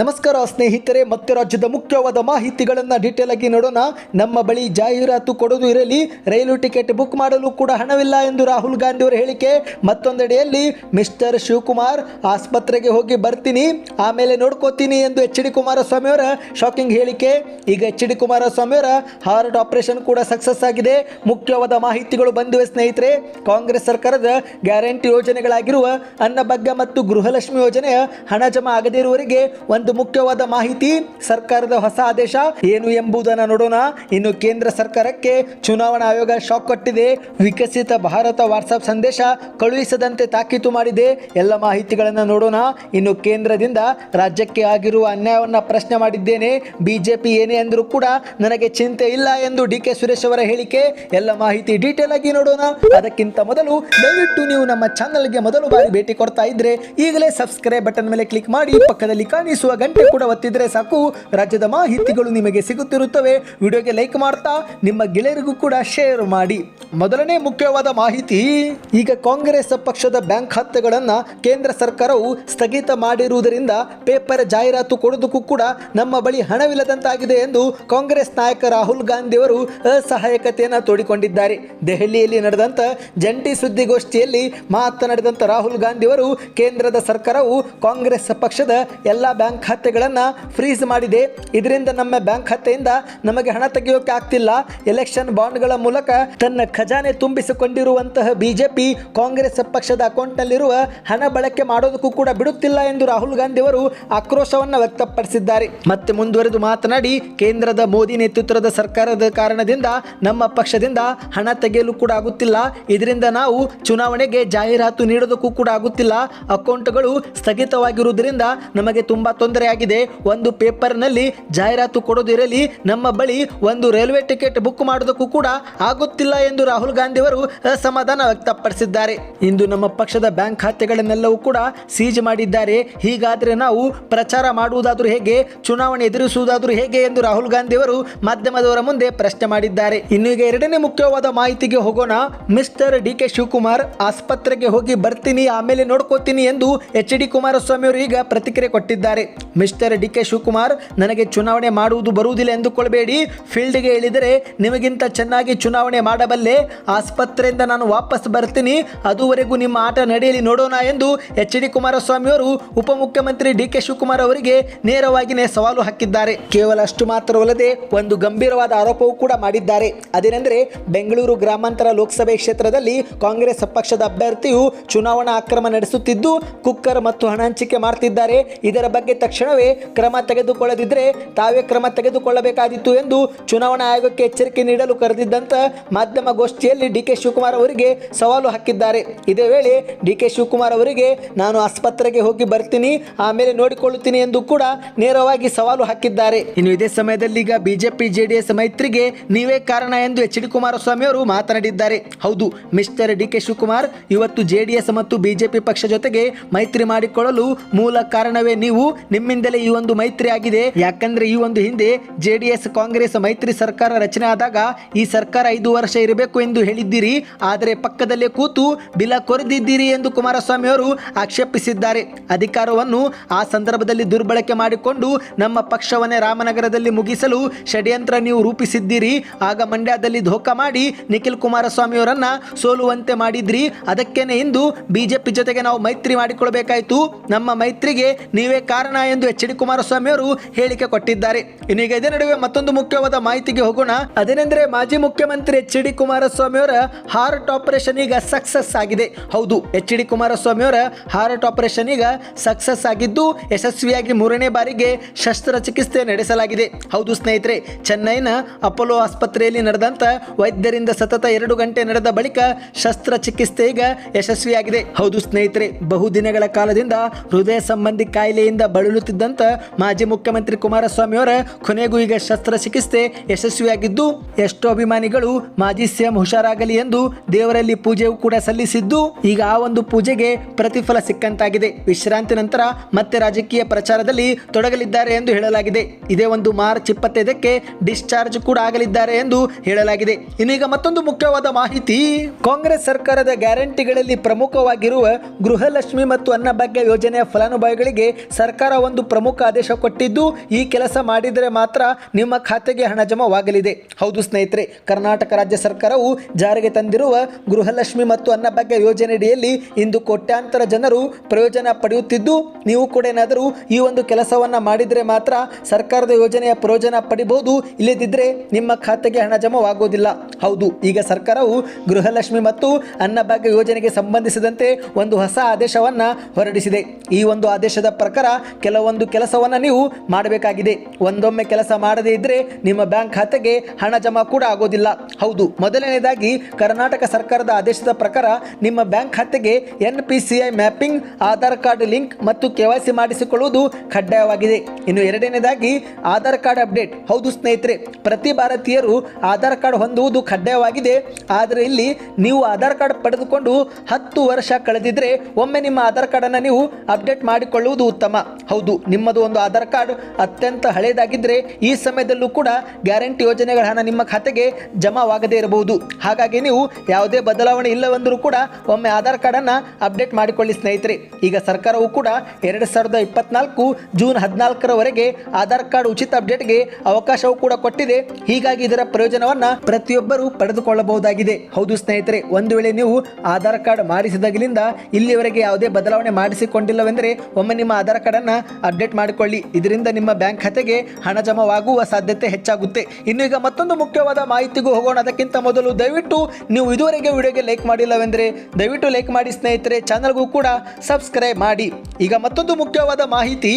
ನಮಸ್ಕಾರ ಸ್ನೇಹಿತರೆ, ಮತ್ತೆ ರಾಜ್ಯದ ಮುಖ್ಯವಾದ ಮಾಹಿತಿಗಳನ್ನು ಡೀಟೇಲ್ ಆಗಿ ನೋಡೋಣ. ನಮ್ಮ ಬಳಿ ಜಾಹೀರಾತು ಕೊಡೋದು ಇರಲಿ, ರೈಲು ಟಿಕೆಟ್ ಬುಕ್ ಮಾಡಲು ಕೂಡ ಹಣವಿಲ್ಲ ಎಂದು ರಾಹುಲ್ ಗಾಂಧಿ ಅವರ ಹೇಳಿಕೆ. ಮತ್ತೊಂದೆಡೆಯಲ್ಲಿ, ಮಿಸ್ಟರ್ ಶಿವಕುಮಾರ್ ಆಸ್ಪತ್ರೆಗೆ ಹೋಗಿ ಬರ್ತೀನಿ, ಆಮೇಲೆ ನೋಡ್ಕೋತೀನಿ ಎಂದು ಎಚ್ ಡಿ ಕುಮಾರಸ್ವಾಮಿ ಅವರ ಶಾಕಿಂಗ್ ಹೇಳಿಕೆ. ಈಗ ಎಚ್ ಡಿ ಕುಮಾರಸ್ವಾಮಿ ಅವರ ಹಾರ್ಟ್ ಆಪರೇಷನ್ ಕೂಡ ಸಕ್ಸಸ್ ಆಗಿದೆ. ಮುಖ್ಯವಾದ ಮಾಹಿತಿಗಳು ಬಂದಿವೆ ಸ್ನೇಹಿತರೆ. ಕಾಂಗ್ರೆಸ್ ಸರ್ಕಾರದ ಗ್ಯಾರಂಟಿ ಯೋಜನೆಗಳಾಗಿರುವ ಅನ್ನಭಾಗ್ಯ ಮತ್ತು ಗೃಹಲಕ್ಷ್ಮಿ ಯೋಜನೆಯ ಹಣ ಜಮಾ ಆಗದೇ ಇರುವವರಿಗೆ ಒಂದು ಮುಖ್ಯವಾದ ಮಾಹಿತಿ, ಸರ್ಕಾರದ ಹೊಸ ಆದೇಶ ಏನು ಎಂಬುದನ್ನ ನೋಡೋಣ. ಇನ್ನು ಕೇಂದ್ರ ಸರ್ಕಾರಕ್ಕೆ ಚುನಾವಣಾ ಆಯೋಗ ಶಾಕ್ ಕೊಟ್ಟಿದೆ. ವಿಕಸಿತ ಭಾರತ ವಾಟ್ಸಪ್ ಸಂದೇಶ ಕಳುಹಿಸದಂತೆ ತಾಕೀತು ಮಾಡಿದೆ. ಎಲ್ಲ ಮಾಹಿತಿಗಳನ್ನು ನೋಡೋಣ. ಇನ್ನು ಕೇಂದ್ರದಿಂದ ರಾಜ್ಯಕ್ಕೆ ಆಗಿರುವ ಅನ್ಯಾಯವನ್ನು ಪ್ರಶ್ನೆ ಮಾಡಿದ್ದೇನೆ. ಬಿಜೆಪಿ ಏನೇ ಅಂದರೂ ಕೂಡ ನನಗೆ ಚಿಂತೆ ಇಲ್ಲ ಎಂದು ಡಿ ಕೆ ಸುರೇಶ್ ಅವರ ಹೇಳಿಕೆ. ಎಲ್ಲ ಮಾಹಿತಿ ಡೀಟೇಲ್ ಆಗಿ ನೋಡೋಣ. ಅದಕ್ಕಿಂತ ಮೊದಲು ದಯವಿಟ್ಟು ನೀವು ನಮ್ಮ ಚಾನಲ್ಗೆ ಮೊದಲು ಬಾರಿ ಭೇಟಿ ಕೊಡ್ತಾ ಇದ್ರೆ ಈಗಲೇ ಸಬ್ಸ್ಕ್ರೈಬ್ ಬಟನ್ ಮೇಲೆ ಕ್ಲಿಕ್ ಮಾಡಿ ಪಕ್ಕದಲ್ಲಿ ಕಾಣಿಸುವ ಗಂಟೆ ಕೂಡ ಒತ್ತಿದ್ರೆ ಸಾಕು. ರಾಜ್ಯದ ಮಾಹಿತಿಗಳು ನಿಮಗೆ ಸಿಗುತ್ತಿರುತ್ತವೆ. ವಿಡಿಯೋಗೆ ಲೈಕ್ ಮಾಡ್ತಾ, ನಿಮ್ಮ ಗೆಳೆಯರಿಗೂ ಕೂಡ ಶೇರ್ ಮಾಡಿ. ಮೊದಲನೇ ಮುಖ್ಯವಾದ ಮಾಹಿತಿ, ಈಗ ಕಾಂಗ್ರೆಸ್ ಪಕ್ಷದ ಬ್ಯಾಂಕ್ ಖಾತೆಗಳನ್ನ ಕೇಂದ್ರ ಸರ್ಕಾರವು ಸ್ಥಗಿತ ಮಾಡಿರುವುದರಿಂದ ಪೇಪರ್ ಜಾಹೀರಾತು ಕೊಡೋದಕ್ಕೂ ಕೂಡ ನಮ್ಮ ಬಳಿ ಹಣವಿಲ್ಲದಂತಾಗಿದೆ ಎಂದು ಕಾಂಗ್ರೆಸ್ ನಾಯಕ ರಾಹುಲ್ ಗಾಂಧಿ ಅವರು ಅಸಹಾಯಕತೆಯನ್ನು ತೋಡಿಕೊಂಡಿದ್ದಾರೆ. ದೆಹಲಿಯಲ್ಲಿ ನಡೆದಂತ ಜಂಟಿ ಸುದ್ದಿಗೋಷ್ಠಿಯಲ್ಲಿ ಮಾತನಾಡಿದಂತ ರಾಹುಲ್ ಗಾಂಧಿ ಅವರು, ಕೇಂದ್ರದ ಸರ್ಕಾರವು ಕಾಂಗ್ರೆಸ್ ಪಕ್ಷದ ಎಲ್ಲಾ ಬ್ಯಾಂಕ್ ಖಾತೆಗಳನ್ನು ಫ್ರೀಸ್ ಮಾಡಿದೆ. ಇದರಿಂದ ನಮ್ಮ ಬ್ಯಾಂಕ್ ಖಾತೆಯಿಂದ ನಮಗೆ ಹಣ ತೆಗೆಯೋಕೆ ಆಗ್ತಿಲ್ಲ. ಎಲೆಕ್ಷನ್ ಬಾಂಡ್ಗಳ ಮೂಲಕ ತನ್ನ ಖಜಾನೆ ತುಂಬಿಸಿಕೊಂಡಿರುವಂತಹ ಬಿಜೆಪಿ ಕಾಂಗ್ರೆಸ್ ಪಕ್ಷದ ಅಕೌಂಟ್ನಲ್ಲಿರುವ ಹಣ ಬಳಕೆ ಮಾಡೋದಕ್ಕೂ ಕೂಡ ಬಿಡುತ್ತಿಲ್ಲ ಎಂದು ರಾಹುಲ್ ಗಾಂಧಿ ಅವರು ಆಕ್ರೋಶವನ್ನು ವ್ಯಕ್ತಪಡಿಸಿದ್ದಾರೆ. ಮತ್ತೆ ಮುಂದುವರೆದು ಮಾತನಾಡಿ, ಕೇಂದ್ರದ ಮೋದಿ ನೇತೃತ್ವದ ಸರ್ಕಾರದ ಕಾರಣದಿಂದ ನಮ್ಮ ಪಕ್ಷದಿಂದ ಹಣ ತೆಗೆಯಲು ಕೂಡ ಆಗುತ್ತಿಲ್ಲ. ಇದರಿಂದ ನಾವು ಚುನಾವಣೆಗೆ ಜಾಹೀರಾತು ನೀಡೋದಕ್ಕೂ ಕೂಡ ಆಗುತ್ತಿಲ್ಲ. ಅಕೌಂಟ್ಗಳು ಸ್ಥಗಿತವಾಗಿರುವುದರಿಂದ ನಮಗೆ ತುಂಬಾ ತೊಂದರೆಯಾಗಿದೆ ಒಂದು ಪೇಪರ್ನಲ್ಲಿ ಜಾಹೀರಾತು ಕೊಡೋದಿರಲಿ, ನಮ್ಮ ಬಳಿ ಒಂದು ರೈಲ್ವೆ ಟಿಕೆಟ್ ಬುಕ್ ಮಾಡೋದಕ್ಕೂ ಕೂಡ ಆಗುತ್ತಿಲ್ಲ ಎಂದು ರಾಹುಲ್ ಗಾಂಧಿ ಅವರು ಅಸಮಾಧಾನ ವ್ಯಕ್ತಪಡಿಸಿದ್ದಾರೆ. ಇಂದು ನಮ್ಮ ಪಕ್ಷದ ಬ್ಯಾಂಕ್ ಖಾತೆಗಳನ್ನೆಲ್ಲವೂ ಕೂಡ ಸೀಜ್ ಮಾಡಿದ್ದಾರೆ. ಹೀಗಾದರೆ ನಾವು ಪ್ರಚಾರ ಮಾಡುವುದಾದರೂ ಹೇಗೆ, ಚುನಾವಣೆ ಎದುರಿಸುವುದಾದರೂ ಹೇಗೆ ಎಂದು ರಾಹುಲ್ ಗಾಂಧಿ ಅವರು ಮಾಧ್ಯಮದವರ ಮುಂದೆ ಪ್ರಶ್ನೆ ಮಾಡಿದ್ದಾರೆ. ಇನ್ನು ಈಗ ಎರಡನೇ ಮುಖ್ಯವಾದ ಮಾಹಿತಿಗೆ ಹೋಗೋಣ. ಮಿಸ್ಟರ್ ಡಿ ಕೆ ಶಿವಕುಮಾರ್ ಆಸ್ಪತ್ರೆಗೆ ಹೋಗಿ ಬರ್ತೀನಿ, ಆಮೇಲೆ ನೋಡ್ಕೋತೀನಿ ಎಂದು ಎಚ್ ಡಿ ಕುಮಾರಸ್ವಾಮಿ ಅವರು ಈಗ ಪ್ರತಿಕ್ರಿಯೆ ಕೊಟ್ಟಿದ್ದಾರೆ. ಮಿಸ್ಟರ್ ಡಿ ಕೆ ಶಿವಕುಮಾರ್, ನನಗೆ ಚುನಾವಣೆ ಮಾಡುವುದು ಬರುವುದಿಲ್ಲ ಎಂದುಕೊಳ್ಬೇಡಿ. ಫೀಲ್ಡ್ಗೆ ಇಳಿದರೆ ನಿಮಗಿಂತ ಚೆನ್ನಾಗಿ ಚುನಾವಣೆ ಮಾಡಬಲ್ಲೆ. ಆಸ್ಪತ್ರೆಯಿಂದ ನಾನು ವಾಪಸ್ ಬರ್ತೀನಿ. ಅದುವರೆಗೂ ನಿಮ್ಮ ಆಟ ನಡೆಯಲಿ ನೋಡೋಣ ಎಂದು ಎಚ್ ಡಿ ಕುಮಾರಸ್ವಾಮಿ ಅವರು ಉಪಮುಖ್ಯಮಂತ್ರಿ ಡಿ ಕೆ ಶಿವಕುಮಾರ್ ಅವರಿಗೆ ನೇರವಾಗಿಯೇ ಸವಾಲು ಹಾಕಿದ್ದಾರೆ. ಕೇವಲ ಅಷ್ಟು ಮಾತ್ರವಲ್ಲದೆ ಒಂದು ಗಂಭೀರವಾದ ಆರೋಪವೂ ಕೂಡ ಮಾಡಿದ್ದಾರೆ. ಅದೇನೆಂದರೆ ಬೆಂಗಳೂರು ಗ್ರಾಮಾಂತರ ಲೋಕಸಭೆ ಕ್ಷೇತ್ರದಲ್ಲಿ ಕಾಂಗ್ರೆಸ್ ಪಕ್ಷದ ಅಭ್ಯರ್ಥಿಯು ಚುನಾವಣಾ ಅಕ್ರಮ ನಡೆಸುತ್ತಿದ್ದು, ಕುಕ್ಕರ್ ಮತ್ತು ಹಣ ಹಂಚಿಕೆ ಮಾಡ್ತಿದ್ದಾರೆ. ಇದರ ಬಗ್ಗೆ ತಕ್ಷಣವೇ ಕ್ರಮ ತೆಗೆದುಕೊಳ್ಳದಿದ್ದರೆ ತಾವೇ ಕ್ರಮ ತೆಗೆದುಕೊಳ್ಳಬೇಕಾದಿತ್ತು ಎಂದು ಚುನಾವಣಾ ಆಯೋಗಕ್ಕೆ ಎಚ್ಚರಿಕೆ ನೀಡಲು ಕರೆದಿದ್ದಂಥ ಮಾಧ್ಯಮ ಗೋಷ್ಠಿಯಲ್ಲಿ ಡಿ ಕೆ ಶಿವಕುಮಾರ್ ಅವರಿಗೆ ಸವಾಲು ಹಾಕಿದ್ದಾರೆ. ಇದೇ ವೇಳೆ ಡಿ ಕೆ ಶಿವಕುಮಾರ್ ಅವರಿಗೆ ನಾನು ಆಸ್ಪತ್ರೆಗೆ ಹೋಗಿ ಬರ್ತೀನಿ, ಆಮೇಲೆ ನೋಡಿಕೊಳ್ಳುತ್ತೀನಿ ಎಂದು ಕೂಡ ನೇರವಾಗಿ ಸವಾಲು ಹಾಕಿದ್ದಾರೆ. ಇನ್ನು ಇದೇ ಸಮಯದಲ್ಲಿ ಈಗ ಬಿಜೆಪಿ, ಜೆಡಿಎಸ್ ಮೈತ್ರಿಗೆ ನೀವೇ ಕಾರಣ ಎಂದು ಎಚ್ ಡಿ ಕುಮಾರಸ್ವಾಮಿ ಅವರು ಮಾತನಾಡಿದ್ದಾರೆ. ಹೌದು, ಮಿಸ್ಟರ್ ಡಿ ಕೆ ಶಿವಕುಮಾರ್ ಇವತ್ತು ಜೆಡಿಎಸ್ ಮತ್ತು ಬಿಜೆಪಿ ಪಕ್ಷ ಜೊತೆಗೆ ಮೈತ್ರಿ ಮಾಡಿಕೊಳ್ಳಲು ಮೂಲ ಕಾರಣವೇ ನೀವು. ನಿಮ್ಮಿಂದಲೇ ಈ ಒಂದು ಮೈತ್ರಿ ಆಗಿದೆ. ಯಾಕಂದ್ರೆ ಈ ಒಂದು ಹಿಂದೆ ಜೆಡಿಎಸ್ ಕಾಂಗ್ರೆಸ್ ಮೈತ್ರಿ ಸರ್ಕಾರ ರಚನೆ ಆದಾಗ ಈ ಸರ್ಕಾರ ಐದು ವರ್ಷ ಇರಬೇಕು ಎಂದು ಹೇಳಿದ್ದೀರಿ. ಆದರೆ ಪಕ್ಕದಲ್ಲೇ ಕೂತು ಬಿಲ ಕೊರೆದಿದ್ದೀರಿ ಎಂದು ಕುಮಾರಸ್ವಾಮಿ ಅವರು ಆಕ್ಷೇಪಿಸಿದ್ದಾರೆ. ಅಧಿಕಾರವನ್ನು ಆ ಸಂದರ್ಭದಲ್ಲಿ ದುರ್ಬಳಕೆ ಮಾಡಿಕೊಂಡು ನಮ್ಮ ಪಕ್ಷವನ್ನೇ ರಾಮನಗರದಲ್ಲಿ ಮುಗಿಸಲು ಷಡ್ಯಂತ್ರ ನೀವು ರೂಪಿಸಿದ್ದೀರಿ. ಆಗ ಮಂಡ್ಯದಲ್ಲಿ ಧೋಕಾ ಮಾಡಿ ನಿಖಿಲ್ ಕುಮಾರಸ್ವಾಮಿ ಅವರನ್ನ ಸೋಲುವಂತೆ ಮಾಡಿದ್ರಿ. ಅದಕ್ಕೇನೆ ಇಂದು ಬಿಜೆಪಿ ಜೊತೆಗೆ ನಾವು ಮೈತ್ರಿ ಮಾಡಿಕೊಳ್ಬೇಕಾಯ್ತು. ನಮ್ಮ ಮೈತ್ರಿಗೆ ನೀವೇ ಕಾರಣ ಎಂದು ಎಚ್ ಡಿ ಕುಮಾರಸ್ವಾಮಿ ಅವರು ಹೇಳಿಕೆ ಕೊಟ್ಟಿದ್ದಾರೆ. ಇನ್ನೀಗ ಇದೇ ನಡುವೆ ಮತ್ತೊಂದು ಮುಖ್ಯವಾದ ಮಾಹಿತಿಗೆ ಹೋಗೋಣ. ಅದೇನೆಂದ್ರೆ ಮಾಜಿ ಮುಖ್ಯಮಂತ್ರಿ ಎಚ್ ಡಿ ಕುಮಾರಸ್ವಾಮಿ ಅವರ ಹಾರ್ಟ್ ಆಪರೇಷನ್ ಈಗ ಸಕ್ಸಸ್ ಆಗಿದೆ. ಹೌದು, ಎಚ್ ಡಿ ಕುಮಾರಸ್ವಾಮಿ ಅವರ ಹಾರ್ಟ್ ಆಪರೇಷನ್ ಈಗ ಸಕ್ಸಸ್ ಆಗಿದ್ದು ಯಶಸ್ವಿಯಾಗಿ ಮೂರನೇ ಬಾರಿಗೆ ಶಸ್ತ್ರಚಿಕಿತ್ಸೆ ನಡೆಸಲಾಗಿದೆ. ಹೌದು ಸ್ನೇಹಿತರೆ, ಚೆನ್ನೈನ ಅಪೋಲೋ ಆಸ್ಪತ್ರೆಯಲ್ಲಿ ನಡೆದಂತ ವೈದ್ಯರಿಂದ ಸತತ ಎರಡು ಗಂಟೆ ನಡೆದ ಬಳಿಕ ಶಸ್ತ್ರಚಿಕಿತ್ಸೆ ಈಗ ಯಶಸ್ವಿಯಾಗಿದೆ. ಹೌದು ಸ್ನೇಹಿತರೆ ಬಹುದಿನಗಳ ಕಾಲದಿಂದ ಹೃದಯ ಸಂಬಂಧಿ ಕಾಯಿಲೆಯಿಂದ ಬಳಲುತ್ತಿದ್ದಂತ ಮಾಜಿ ಮುಖ್ಯಮಂತ್ರಿ ಕುಮಾರಸ್ವಾಮಿ ಅವರ ಕೊನೆಗೂ ಈಗ ಶಸ್ತ್ರಚಿಕಿತ್ಸೆ ಯಶಸ್ವಿಯಾಗಿದ್ದು, ಎಷ್ಟೋ ಅಭಿಮಾನಿಗಳು ಮಾಜಿ ಸಿಎಂ ಹುಷಾರಾಗಲಿ ಎಂದು ದೇವರಲ್ಲಿ ಪೂಜೆಯೂ ಕೂಡ ಸಲ್ಲಿಸಿದ್ದು, ಈಗ ಆ ಒಂದು ಪೂಜೆಗೆ ಪ್ರತಿಫಲ ಸಿಕ್ಕಂತಾಗಿದೆ. ವಿಶ್ರಾಂತಿ ನಂತರ ಮತ್ತೆ ರಾಜಕೀಯ ಪ್ರಚಾರದಲ್ಲಿ ತೊಡಗಲಿದ್ದಾರೆ ಎಂದು ಹೇಳಲಾಗಿದೆ. ಇದೇ ಒಂದು ಮಾರ್ಚ್ ಇಪ್ಪತ್ತೈದಕ್ಕೆ ಡಿಸ್ಚಾರ್ಜ್ ಕೂಡ ಆಗಲಿದ್ದಾರೆ ಎಂದು ಹೇಳಲಾಗಿದೆ. ಇನ್ನೀಗ ಮತ್ತೊಂದು ಮುಖ್ಯವಾದ ಮಾಹಿತಿ, ಕಾಂಗ್ರೆಸ್ ಸರ್ಕಾರದ ಗ್ಯಾರಂಟಿಗಳಲ್ಲಿ ಪ್ರಮುಖವಾಗಿರುವ ಗೃಹಲಕ್ಷ್ಮಿ ಮತ್ತು ಅನ್ನಭಾಗ್ಯ ಯೋಜನೆಯ ಫಲಾನುಭವಿಗಳಿಗೆ ಸರ್ಕಾರ ಒಂದು ಪ್ರಮುಖ ಆದೇಶ ಕೊಟ್ಟಿದ್ದು, ಈ ಕೆಲಸ ಮಾಡಿದರೆ ಮಾತ್ರ ನಿಮ್ಮ ಖಾತೆಗೆ ಹಣ ಜಮವಾಗಲಿದೆ. ಹೌದು ಸ್ನೇಹಿತರೆ, ಕರ್ನಾಟಕ ರಾಜ್ಯ ಸರ್ಕಾರವು ಜಾರಿಗೆ ತಂದಿರುವ ಗೃಹಲಕ್ಷ್ಮಿ ಮತ್ತು ಅನ್ನಭಾಗ್ಯ ಯೋಜನೆಯಡಿಯಲ್ಲಿ ಇಂದು ಕೋಟ್ಯಾಂತರ ಜನರು ಪ್ರಯೋಜನ ಪಡೆಯುತ್ತಿದ್ದು, ನೀವು ಕೂಡ ಏನಾದರೂ ಈ ಒಂದು ಕೆಲಸವನ್ನು ಮಾಡಿದರೆ ಮಾತ್ರ ಸರ್ಕಾರದ ಯೋಜನೆಯ ಪ್ರಯೋಜನ ಪಡಿಬಹುದು ಇಲ್ಲದಿದ್ದರೆ ನಿಮ್ಮ ಖಾತೆಗೆ ಹಣ ಜಮವಾಗುವುದಿಲ್ಲ ಹೌದು, ಈಗ ಸರ್ಕಾರವು ಗೃಹಲಕ್ಷ್ಮಿ ಮತ್ತು ಅನ್ನಭಾಗ್ಯ ಯೋಜನೆಗೆ ಸಂಬಂಧಿಸಿದಂತೆ ಒಂದು ಹೊಸ ಆದೇಶವನ್ನು ಹೊರಡಿಸಿದೆ. ಈ ಒಂದು ಆದೇಶದ ಪ್ರಕಾರ ಕೆಲವೊಂದು ಕೆಲಸವನ್ನು ನೀವು ಮಾಡಬೇಕಾಗಿದೆ. ಒಂದೊಮ್ಮೆ ಕೆಲಸ ಮಾಡದೇ ಇದ್ದರೆ ನಿಮ್ಮ ಬ್ಯಾಂಕ್ ಖಾತೆಗೆ ಹಣ ಜಮಾ ಕೂಡ ಆಗೋದಿಲ್ಲ. ಹೌದು, ಮೊದಲನೇದಾಗಿ ಕರ್ನಾಟಕ ಸರ್ಕಾರದ ಆದೇಶದ ಪ್ರಕಾರ ನಿಮ್ಮ ಬ್ಯಾಂಕ್ ಖಾತೆಗೆ N P C I mapping, Aadhaar card link ಮತ್ತು ಕೆ ಮಾಡಿಸಿಕೊಳ್ಳುವುದು ಕಡ್ಡಾಯವಾಗಿದೆ. ಇನ್ನು ಎರಡನೇದಾಗಿ ಆಧಾರ್ ಕಾರ್ಡ್ ಅಪ್ಡೇಟ್. ಹೌದು ಸ್ನೇಹಿತರೆ, ಪ್ರತಿ ಭಾರತೀಯರು ಆಧಾರ್ ಕಾರ್ಡ್ ಹೊಂದುವುದು ಕಡ್ಡಾಯವಾಗಿದೆ. ಆದರೆ ಇಲ್ಲಿ ನೀವು ಆಧಾರ್ ಕಾರ್ಡ್ ಪಡೆದುಕೊಂಡು ಹತ್ತು ವರ್ಷ ಕಳೆದಿದ್ರೆ ಒಮ್ಮೆ ನಿಮ್ಮ ಆಧಾರ್ ಕಾರ್ಡನ್ನು ನೀವು ಅಪ್ಡೇಟ್ ಮಾಡಿಕೊಳ್ಳುವುದು ಉತ್ತಮ. ಹೌದು ನಿಮ್ಮದು ಒಂದು ಆಧಾರ್ ಕಾರ್ಡ್ ಅತ್ಯಂತ ಹಳೆಯದಾಗಿದ್ದರೆ ಈ ಸಮಯದಲ್ಲೂ ಕೂಡ ಗ್ಯಾರಂಟಿ ಯೋಜನೆಗಳ ಹಣ ನಿಮ್ಮ ಖಾತೆಗೆ ಜಮಾವಾಗದೇ ಇರಬಹುದು. ಹಾಗಾಗಿ ನೀವು ಯಾವುದೇ ಬದಲಾವಣೆ ಇಲ್ಲವೆಂದರೂ ಕೂಡ ಒಮ್ಮೆ ಆಧಾರ್ ಕಾರ್ಡನ್ನು ಅಪ್ಡೇಟ್ ಮಾಡಿಕೊಳ್ಳಿ ಸ್ನೇಹಿತರೆ. ಈಗ ಸರ್ಕಾರವು ಕೂಡ ಎರಡು ಸಾವಿರದ ಇಪ್ಪತ್ನಾಲ್ಕು ಜೂನ್ ಹದಿನಾಲ್ಕರವರೆಗೆ ಆಧಾರ್ ಕಾರ್ಡ್ ಉಚಿತ ಅಪ್ಡೇಟ್ಗೆ ಅವಕಾಶವೂ ಕೂಡ ಕೊಟ್ಟಿದೆ. ಹೀಗಾಗಿ ಇದರ ಪ್ರಯೋಜನವನ್ನು ಪ್ರತಿಯೊಬ್ಬರೂ ಪಡೆದುಕೊಳ್ಳಬಹುದಾಗಿದೆ. ಹೌದು ಸ್ನೇಹಿತರೆ, ಒಂದು ವೇಳೆ ನೀವು ಆಧಾರ್ ಕಾರ್ಡ್ ಮಾಡಿಸಿದಾಗಲಿಂದ ಇಲ್ಲಿವರೆಗೆ ಯಾವುದೇ ಬದಲಾವಣೆ ಮಾಡಿಸಿಕೊಂಡಿಲ್ಲವೆಂದರೆ ಒಮ್ಮೆ ನಿಮ್ಮ ಆಧಾರ್ ಕಾರ್ಡನ್ನು ಅಪ್ಡೇಟ್ ಮಾಡಿಕೊಳ್ಳಿ. ಇದರಿಂದ ನಿಮ್ಮ ಬ್ಯಾಂಕ್ ಖಾತೆಗೆ ಹಣ ಜಮವಾಗುವ ಸಾಧ್ಯತೆ ಹೆಚ್ಚಾಗುತ್ತೆ. ಇನ್ನು ಈಗ ಮತ್ತೊಂದು ಮುಖ್ಯವಾದ ಮಾಹಿತಿಗೂ ಹೋಗೋಣ. ಅದಕ್ಕಿಂತ ಮೊದಲು ದಯವಿಟ್ಟು ನೀವು ಇದುವರೆಗೆ ವಿಡಿಯೋಗೆ ಲೈಕ್ ಮಾಡಿಲ್ಲವೆಂದರೆ ದಯವಿಟ್ಟು ಲೈಕ್ ಮಾಡಿ ಸ್ನೇಹಿತರೆ, ಚಾನಲ್ಗೂ ಕೂಡ ಸಬ್ಸ್ಕ್ರೈಬ್ ಮಾಡಿ. ಈಗ ಮತ್ತೊಂದು ಮುಖ್ಯವಾದ ಮಾಹಿತಿ,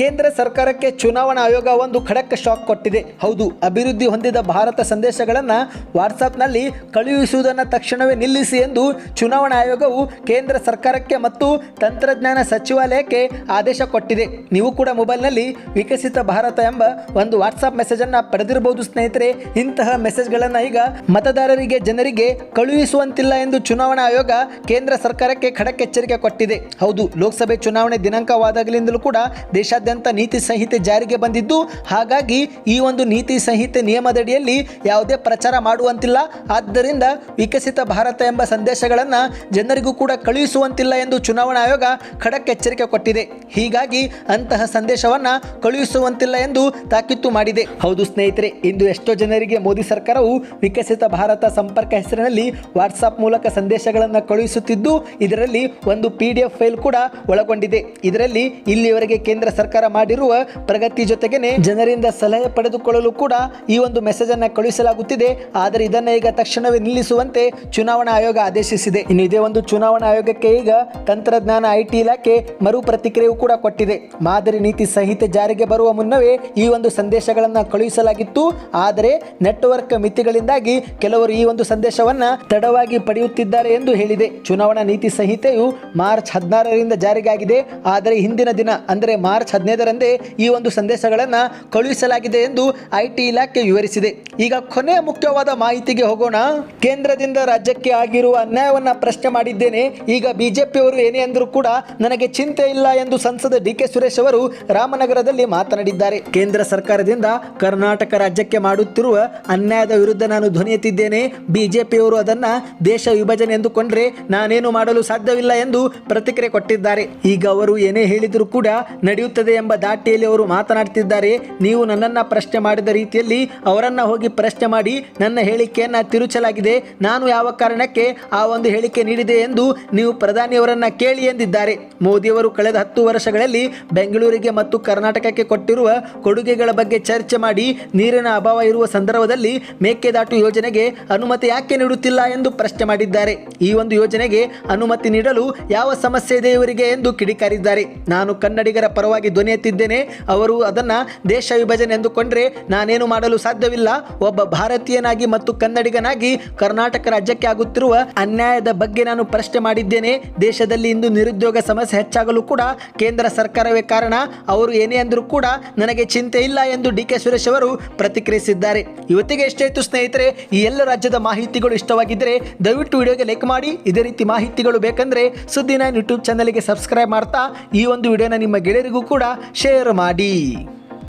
ಕೇಂದ್ರ ಸರ್ಕಾರಕ್ಕೆ ಚುನಾವಣಾ ಆಯೋಗ ಒಂದು ಖಡಕ್ ಶಾಕ್ ಕೊಟ್ಟಿದೆ. ಹೌದು, ಅಭಿವೃದ್ಧಿ ಹೊಂದಿದ ಭಾರತ ಸಂದೇಶಗಳನ್ನು ವಾಟ್ಸಾಪ್ನಲ್ಲಿ ಕಳುಹಿಸುವುದನ್ನು ತಕ್ಷಣವೇ ನಿಲ್ಲಿಸಿ ಎಂದು ಚುನಾವಣಾ ಆಯೋಗವು ಕೇಂದ್ರ ಸರ್ಕಾರಕ್ಕೆ ಮತ್ತು ತಂತ್ರಜ್ಞಾನ ಸಚಿವಾಲಯಕ್ಕೆ ಆದೇಶ ಕೊಟ್ಟಿದೆ. ನೀವು ಕೂಡ ಮೊಬೈಲ್ನಲ್ಲಿ ವಿಕಸಿತ ಭಾರತ ಎಂಬ ಒಂದು ವಾಟ್ಸಪ್ ಮೆಸೇಜನ್ನು ಪಡೆದಿರಬಹುದು ಸ್ನೇಹಿತರೆ. ಇಂತಹ ಮೆಸೇಜ್ಗಳನ್ನು ಈಗ ಮತದಾರರಿಗೆ, ಜನರಿಗೆ ಕಳುಹಿಸುವಂತಿಲ್ಲ ಎಂದು ಚುನಾವಣಾ ಆಯೋಗ ಕೇಂದ್ರ ಸರ್ಕಾರಕ್ಕೆ ಖಡಕ್ ಎಚ್ಚರಿಕೆ ಕೊಟ್ಟಿದೆ. ಹೌದು, ಲೋಕಸಭೆ ಚುನಾವಣೆ ದಿನಾಂಕವಾದಾಗಲಿಂದಲೂ ಕೂಡ ದೇಶಾದ್ಯಂತ ನೀತಿ ಸಂಹಿತೆ ಜಾರಿಗೆ ಬಂದಿದ್ದು, ಹಾಗಾಗಿ ಈ ಒಂದು ನೀತಿ ಸಂಹಿತೆ ನಿಯಮದಡಿಯಲ್ಲಿ ಯಾವುದೇ ಪ್ರಚಾರ ಮಾಡುವಂತಿಲ್ಲ. ಆದ್ದರಿಂದ ವಿಕಸಿತ ಭಾರತ ಎಂಬ ಸಂದೇಶಗಳನ್ನು ಜನರಿಗೂ ಕೂಡ ಕಳುಹಿಸುವಂತಿಲ್ಲ ಎಂದು ಚುನಾವಣಾ ಆಯೋಗ ಖಡಕ್ ಎಚ್ಚರಿಕೆ ಕೊಟ್ಟಿದೆ. ಹೀಗಾಗಿ ಅಂತಹ ಸಂದೇಶವನ್ನು ಕಳುಹಿಸುವಂತಿಲ್ಲ ಎಂದು ತಾಕೀತು ಮಾಡಿದೆ. ಹೌದು ಸ್ನೇಹಿತರೆ, ಇಂದು ಎಷ್ಟೋ ಜನರಿಗೆ ಮೋದಿ ಸರ್ಕಾರವು ವಿಕಸಿತ ಭಾರತ ಸಂಪರ್ಕ ಹೆಸರಿನಲ್ಲಿ ವಾಟ್ಸಾಪ್ ಮೂಲಕ ಸಂದೇಶಗಳನ್ನು ಕಳುಹಿಸುತ್ತಿದ್ದು, ಇದರಲ್ಲಿ ಒಂದು ಪಿ ಡಿ ಎಫ್ ಫೈಲ್ ಕೂಡ ಒಳಗೊಂಡಿದೆ. ಇದರಲ್ಲಿ ಇಲ್ಲಿಯವರೆಗೆ ಕೇಂದ್ರ ಸರ್ಕಾರ ಮಾಡಿರುವ ಪ್ರಗತಿ ಜೊತೆಗೇನೆ ಜನರಿಂದ ಸಲಹೆ ಪಡೆದುಕೊಳ್ಳಲು ಕೂಡ ಈ ಒಂದು ಮೆಸೇಜ್ ಅನ್ನ ಕಳುಹಿಸಲಾಗುತ್ತಿದೆ. ಆದರೆ ಇದನ್ನ ಈಗ ತಕ್ಷಣವೇ ನಿಲ್ಲಿಸುವಂತೆ ಚುನಾವಣಾ ಆಯೋಗ ಆದೇಶಿಸಿದೆ. ಇನ್ನು ಇದೇ ಒಂದು ಚುನಾವಣಾ ಆಯೋಗಕ್ಕೆ ಈಗ ತಂತ್ರಜ್ಞಾನ ಐಟಿ ಇಲಾಖೆ ಮರು ಪ್ರತಿಕ್ರಿಯೆಯೂ ಕೂಡ ಕೊಟ್ಟಿದೆ. ಮಾದರಿ ನೀತಿ ಸಂಹಿತೆ ಜಾರಿಗೆ ಬರುವ ಮುನ್ನವೇ ಈ ಒಂದು ಸಂದೇಶಗಳನ್ನು ಕಳುಹಿಸಲಾಗಿತ್ತು. ಆದರೆ ನೆಟ್ವರ್ಕ್ ಮಿತಿಗಳಿಂದಾಗಿ ಕೆಲವರು ಈ ಒಂದು ಸಂದೇಶವನ್ನ ತಡವಾಗಿ ಪಡೆಯುತ್ತಿದ್ದಾರೆ ಎಂದು ಹೇಳಿದೆ. ಚುನಾವಣಾ ನೀತಿ ಸಂಹಿತೆಯು ಮಾರ್ಚ್ ಹದಿನಾರರಿಂದ ಜಾರಿಗಾಗಿದೆ ಆದರೆ ಹಿಂದಿನ ದಿನ, ಅಂದರೆ ಮಾರ್ಚ್ ಹದಿನೈದರಂದೇ ಈ ಒಂದು ಸಂದೇಶಗಳನ್ನು ಕಳುಹಿಸಲಾಗಿದೆ ಎಂದು ಐಟಿ ಇಲಾಖೆ ವಿವರಿಸಿದೆ. ಈಗ ಕೊನೆಯ ಮುಖ್ಯವಾದ ಮಾಹಿತಿಗೆ ಹೋಗೋಣ. ಕೇಂದ್ರದಿಂದ ರಾಜ್ಯಕ್ಕೆ ಆಗಿರುವ ಅನ್ಯಾಯವನ್ನ ಪ್ರಶ್ನೆ ಮಾಡಿದ್ದೇನೆ. ಈಗ ಬಿಜೆಪಿಯವರು ಏನೇ ಅಂದರೂ ಕೂಡ ನನಗೆ ಚಿಂತೆ ಇಲ್ಲ ಎಂದು ಸಂಸದ ಡಿ ಕೆ ಸುರೇಶ್ ಅವರು ರಾಮನಗರದಲ್ಲಿ ಮಾತನಾಡಿದ್ದಾರೆ. ಕೇಂದ್ರ ಸರ್ಕಾರದಿಂದ ಕರ್ನಾಟಕ ರಾಜ್ಯಕ್ಕೆ ಮಾಡುತ್ತಿರುವ ಅನ್ಯಾಯದ ವಿರುದ್ಧ ನಾನು ಧ್ವನಿ ಎತ್ತಿದ್ದೇನೆ. ಬಿಜೆಪಿಯವರು ಅದನ್ನ ದೇಶ ವಿಭಜನೆ ಎಂದುಕೊಂಡ್ರೆ ನಾನೇನು ಮಾಡಲು ಸಾಧ್ಯವಿಲ್ಲ ಎಂದು ಪ್ರತಿಕ್ರಿಯೆ ಕೊಟ್ಟಿದ್ದಾರೆ. ಈಗ ಅವರು ಏನೇ ಹೇಳಿದರೂ ಕೂಡ ನಡೆಯುತ್ತದೆ ಎಂಬ ದಾಟಿಯಲ್ಲಿ ಅವರು ಮಾತನಾಡುತ್ತಿದ್ದಾರೆ ನೀವು ನನ್ನನ್ನ ಪ್ರಶ್ನೆ ಮಾಡಿದ ರೀತಿಯಲ್ಲಿ ಅವರನ್ನ ಹೋಗಿ ಪ್ರಶ್ನೆ ಮಾಡಿ ನನ್ನ ಹೇಳಿಕೆಯನ್ನ ತಿರುಚಲಾಗಿದೆ. ನಾನು ಯಾವ ಕಾರಣಕ್ಕೆ ಆ ಒಂದು ಹೇಳಿಕೆ ನೀಡಿದೆ ಎಂದು ನೀವು ಪ್ರಧಾನಿಯವರನ್ನ ಕೇಳಿ ಎಂದಿದ್ದಾರೆ. ಮೋದಿಯವರು ಕಳೆದ ಹತ್ತು ವರ್ಷಗಳಲ್ಲಿ ಬೆಂಗಳೂರಿಗೆ ಮತ್ತು ಕರ್ನಾಟಕಕ್ಕೆ ಕೊಟ್ಟಿರುವ ಕೊಡುಗೆಗಳ ಬಗ್ಗೆ ಚರ್ಚೆ ಮಾಡಿ ನೀರಿನ ಅಭಾವ ಇರುವ ಸಂದರ್ಭದಲ್ಲಿ ಮೇಕೆದಾಟು ಯೋಜನೆಗೆ ಅನುಮತಿ ಯಾಕೆ ನೀಡುತ್ತಿಲ್ಲ ಎಂದು ಪ್ರಶ್ನೆ ಮಾಡಿದ್ದಾರೆ. ಈ ಒಂದು ಯೋಜನೆಗೆ ಅನುಮತಿ ನೀಡಲು ಯಾವ ಸಮಸ್ಯೆ ಇದೆ ಇವರಿಗೆ ಎಂದು ಕಿಡಿಕಾರಿದ್ದಾರೆ. ನಾನು ಕನ್ನಡಿಗರ ಪರವಾಗಿ ಧ್ವನಿ ಎತ್ತಿದ್ದೇನೆ. ಅವರು ಅದನ್ನ ದೇಶ ವಿಭಜನೆ ಎಂದುಕೊಂಡ್ರೆ ನಾನೇನು ಮಾಡಲು ಸಾಧ್ಯವಿಲ್ಲ. ಒಬ್ಬ ಭಾರತೀಯನಾಗಿ ಮತ್ತು ಕನ್ನಡಿಗನಾಗಿ ಕರ್ನಾಟಕ ರಾಜ್ಯಕ್ಕೆ ಆಗುತ್ತಿರುವ ಅನ್ಯಾಯದ ಬಗ್ಗೆ ನಾನು ಪ್ರಶ್ನೆ ಮಾಡಿದ್ದೇನೆ. ದೇಶದಲ್ಲಿ ಇಂದು ನಿರುದ್ಯೋಗ ಸಮಸ್ಯೆ ಹೆಚ್ಚಾಗಲು ಕೂಡ ಕೇಂದ್ರ ಸರ್ಕಾರವೇ ಕಾರಣ, ಅವರು ಏನೇ ಅಂದರೂ ಕೂಡ ನನಗೆ ಚಿಂತೆ ಇಲ್ಲ ಎಂದು ಡಿ ಕೆ ಸುರೇಶ್ ಅವರು ಪ್ರತಿಕ್ರಿಯಿಸಿದ್ದಾರೆ. ಇವತ್ತಿಗೆ ಎಷ್ಟಾಯಿತು ಸ್ನೇಹಿತರೆ, ಈ ಎಲ್ಲ ರಾಜ್ಯದ ಮಾಹಿತಿಗಳು ಇಷ್ಟವಾಗಿದ್ದರೆ ದಯವಿಟ್ಟು ವಿಡಿಯೋಗೆ ಲೈಕ್ ಮಾಡಿ. ಇದೇ ರೀತಿ ಮಾಹಿತಿಗಳು ಬೇಕಂದರೆ ಸುದ್ದಿನ ಯೂಟ್ಯೂಬ್ ಚಾನಲ್ಗೆ ಸಬ್ಸ್ಕ್ರೈಬ್ ಮಾಡ್ತಾ ಈ ಒಂದು ವಿಡಿಯೋನ ನಿಮ್ಮ ಗೆಳೆಯರಿಗೂ ಕೂಡ ಶೇರ್ ಮಾಡಿ.